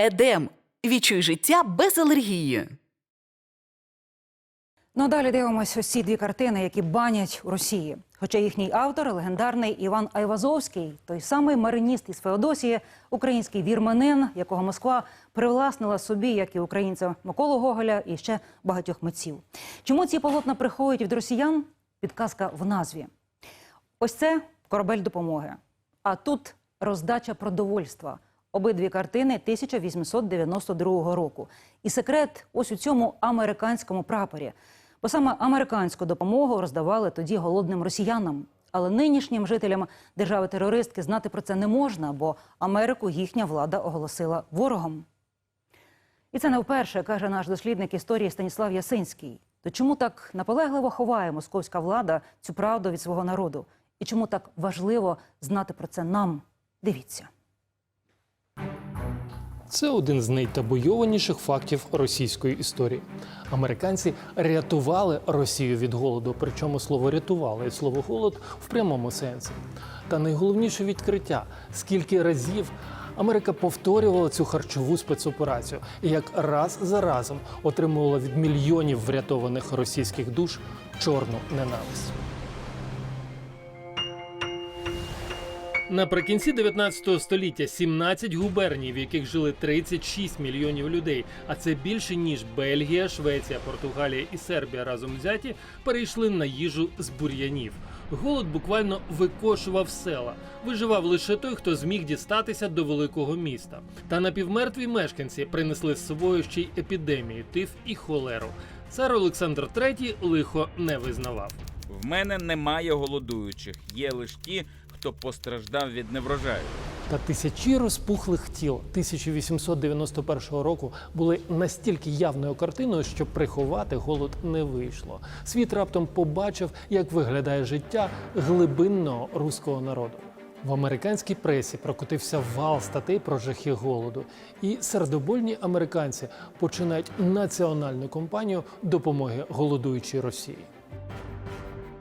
Едем. Відчуй життя без алергії. Ну далі дивимося ось ці дві картини, які банять у Росії. Хоча їхній автор легендарний Іван Айвазовський, той самий мариніст із Феодосії, український вірменин, якого Москва привласнила собі, як і українця Миколу Гоголя і ще багатьох митців. Чому ці полотна приходять від росіян? Підказка в назві. Ось це корабель допомоги. А тут роздача продовольства. Обидві картини 1892 року. І секрет ось у цьому американському прапорі. Бо саме американську допомогу роздавали тоді голодним росіянам. Але нинішнім жителям держави-терористки знати про це не можна, бо Америку їхня влада оголосила ворогом. І це не вперше, каже наш дослідник історії Станіслав Ясинський. То чому так наполегливо ховає московська влада цю правду від свого народу? І чому так важливо знати про це нам? Дивіться. Це один з найтабуйованіших фактів російської історії. Американці рятували Росію від голоду, причому слово рятували і слово голод в прямому сенсі. Та найголовніше відкриття: скільки разів Америка повторювала цю харчову спецоперацію і як раз за разом отримувала від мільйонів врятованих російських душ чорну ненависть. Наприкінці 19 століття 17 губерній, в яких жили 36 мільйонів людей, а це більше ніж Бельгія, Швеція, Португалія і Сербія разом взяті, перейшли на їжу з бур'янів. Голод буквально викошував села. Виживав лише той, хто зміг дістатися до великого міста. Та напівмертві мешканці принесли з собою ще й епідемії, тиф і холеру. Цар Олександр III лихо не визнавав. В мене немає голодуючих, є лише ті, хто постраждав від неврожаю. Та тисячі розпухлих тіл 1891 року були настільки явною картиною, що приховати голод не вийшло. Світ раптом побачив, як виглядає життя глибинного руського народу. В американській пресі прокотився вал статей про жахи голоду, і сердобольні американці починають національну кампанію допомоги голодуючій Росії.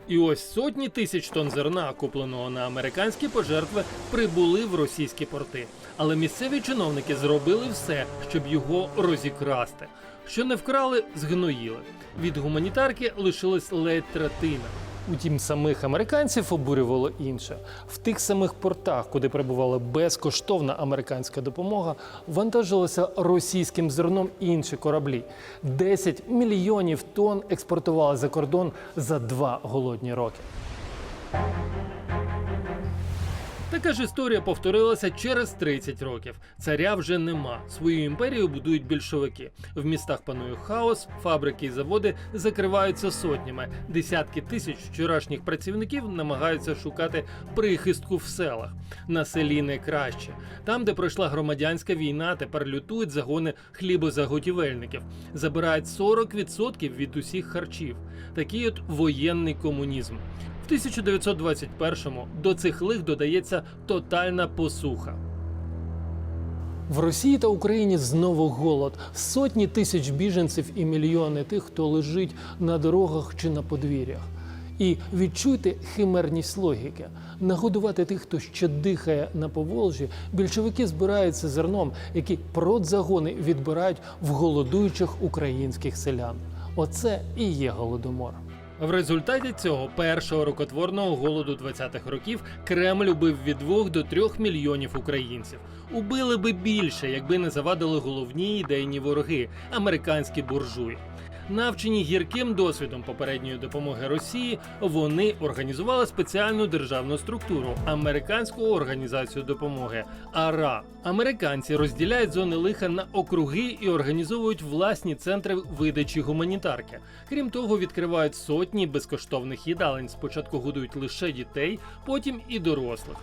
І ось сотні тисяч тонн зерна, купленого на американські пожертви, прибули в російські порти. Але місцеві чиновники зробили все, щоб його розікрасти. Що не вкрали, згноїли. Від гуманітарки лишилась ледь третина. Утім, самих американців обурювало інше. В тих самих портах, куди прибувала безкоштовна американська допомога, вантажилося російським зерном інші кораблі. 10 мільйонів тонн експортували за кордон за два голодні роки. Така ж історія повторилася через 30 років. Царя вже нема. Свою імперію будують більшовики. В містах панує хаос, фабрики і заводи закриваються сотнями. Десятки тисяч вчорашніх працівників намагаються шукати прихистку в селах. На селі не краще. Там, де пройшла громадянська війна, тепер лютують загони хлібозаготівельників. Забирають 40% від усіх харчів. Такий от воєнний комунізм. В 1921-му до цих лих додається тотальна посуха. В Росії та Україні знову голод. Сотні тисяч біженців і мільйони тих, хто лежить на дорогах чи на подвір'ях. І відчуйте химерність логіки. Нагодувати тих, хто ще дихає на Поволжі, більшовики збираються зерном, які продзагони відбирають в голодуючих українських селян. Оце і є голодомор. В результаті цього першого рукотворного голоду 20-х років Кремль убив від 2 до 3 мільйонів українців. Убили би більше, якби не завадили головні ідейні вороги американські буржуї. Навчені гірким досвідом попередньої допомоги Росії, вони організували спеціальну державну структуру американську організацію допомоги АРА. Американці розділяють зони лиха на округи і організовують власні центри видачі гуманітарки. Крім того, відкривають сотні безкоштовних їдалень. Спочатку годують лише дітей, потім і дорослих.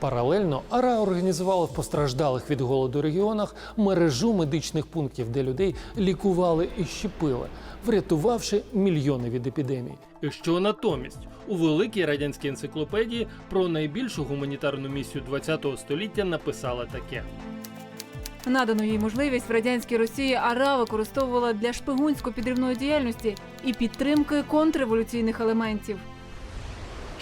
Паралельно АРА організувала в постраждалих від голоду регіонах мережу медичних пунктів, де людей лікували і щепили, врятувавши мільйони від епідемій. Що натомість у великій радянській енциклопедії про найбільшу гуманітарну місію ХХ століття написали таке. Надану їй можливість в радянській Росії АРА використовувала для шпигунсько-підривної діяльності і підтримки контрреволюційних елементів.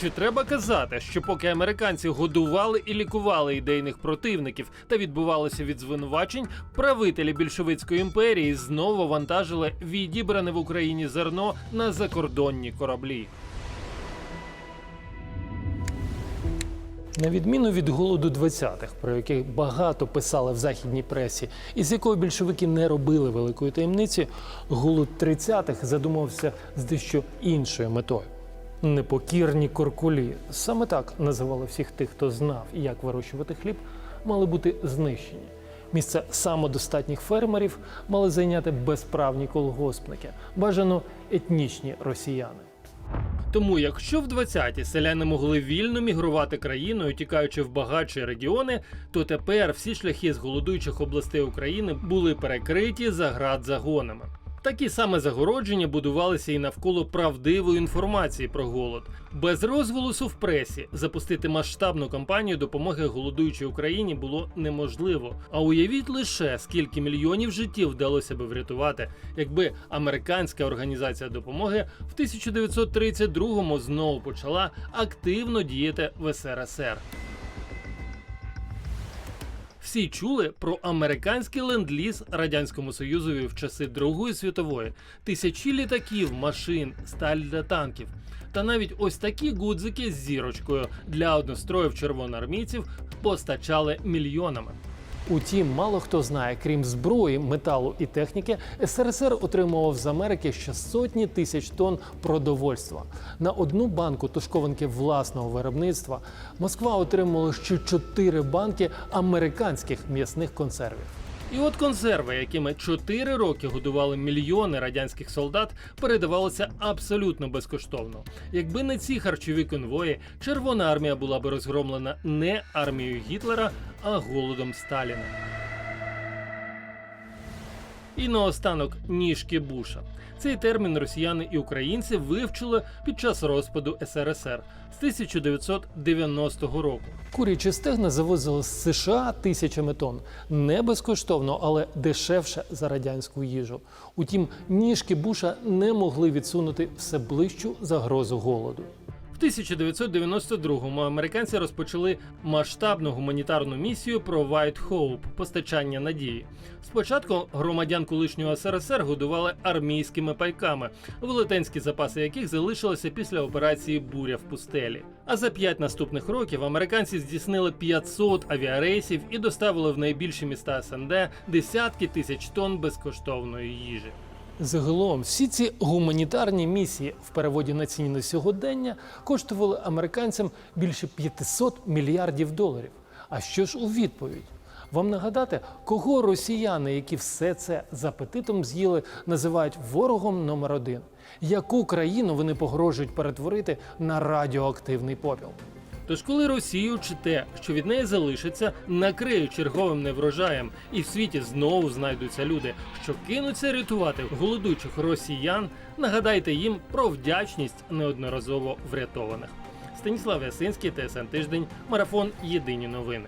Чи треба казати, що поки американці годували і лікували ідейних противників та відбувалися від звинувачень, правителі більшовицької імперії знову вантажили відібране в Україні зерно на закордонні кораблі. На відміну від голоду 20-х, про який багато писали в західній пресі, і з якої більшовики не робили великої таємниці, голод 30-х задумався з дещо іншою метою. Непокірні коркулі, саме так називали всіх тих, хто знав, як вирощувати хліб, мали бути знищені. Місце самодостатніх фермерів мали зайняти безправні колгоспники, бажано етнічні росіяни. Тому, якщо в 20-ті селяни могли вільно мігрувати країною, тікаючи в багатші регіони, то тепер всі шляхи з голодуючих областей України були перекриті заградзагонами. Такі саме загородження будувалися і навколо правдивої інформації про голод. Без розголосу в пресі запустити масштабну кампанію допомоги голодуючій Україні було неможливо. А уявіть лише скільки мільйонів життів вдалося би врятувати, якби американська організація допомоги в 1932-му знову почала активно діяти в СРСР. Всі чули про американський ленд-ліз радянському союзові в часи Другої світової, тисячі літаків, машин, сталь для танків. Та навіть ось такі гудзики з зірочкою для одностроїв червоноармійців постачали мільйонами. Утім, мало хто знає, крім зброї, металу і техніки, СРСР отримував з Америки ще сотні тисяч тонн продовольства. На одну банку тушкованки власного виробництва Москва отримувала ще чотири банки американських м'ясних консервів. І от консерви, якими 4 роки годували мільйони радянських солдат, передавалися абсолютно безкоштовно. Якби не ці харчові конвої, Червона армія була би розгромлена не армією Гітлера, а голодом Сталіна. І наостанок ніжки Буша. Цей термін росіяни і українці вивчили під час розпаду СРСР з 1990 року. Курячі стегна завозили з США тисячами тонн. Не безкоштовно, але дешевше за радянську їжу. Утім, ніжки Буша не могли відсунути все ближчу загрозу голоду. В 1992-му американці розпочали масштабну гуманітарну місію Provide Hope – постачання надії. Спочатку громадян колишнього СРСР годували армійськими пайками, велетенські запаси яких залишилися після операції Буря в пустелі. А за п'ять наступних років американці здійснили 500 авіарейсів і доставили в найбільші міста СНД десятки тисяч тонн безкоштовної їжі. Загалом всі ці гуманітарні місії в переводі на ціні на сьогодення коштували американцям більше 500 мільярдів доларів. А що ж у відповідь? Вам нагадати, кого росіяни, які все це з апетитом з'їли, називають ворогом номер один? Яку країну вони погрожують перетворити на радіоактивний попіл? Тож, коли Росію чи те, що від неї залишиться, накриють черговим неврожаєм, і в світі знову знайдуться люди, що кинуться рятувати голодуючих росіян, нагадайте їм про вдячність неодноразово врятованих. Станіслав Ясинський, ТСН Тиждень, марафон Єдині новини.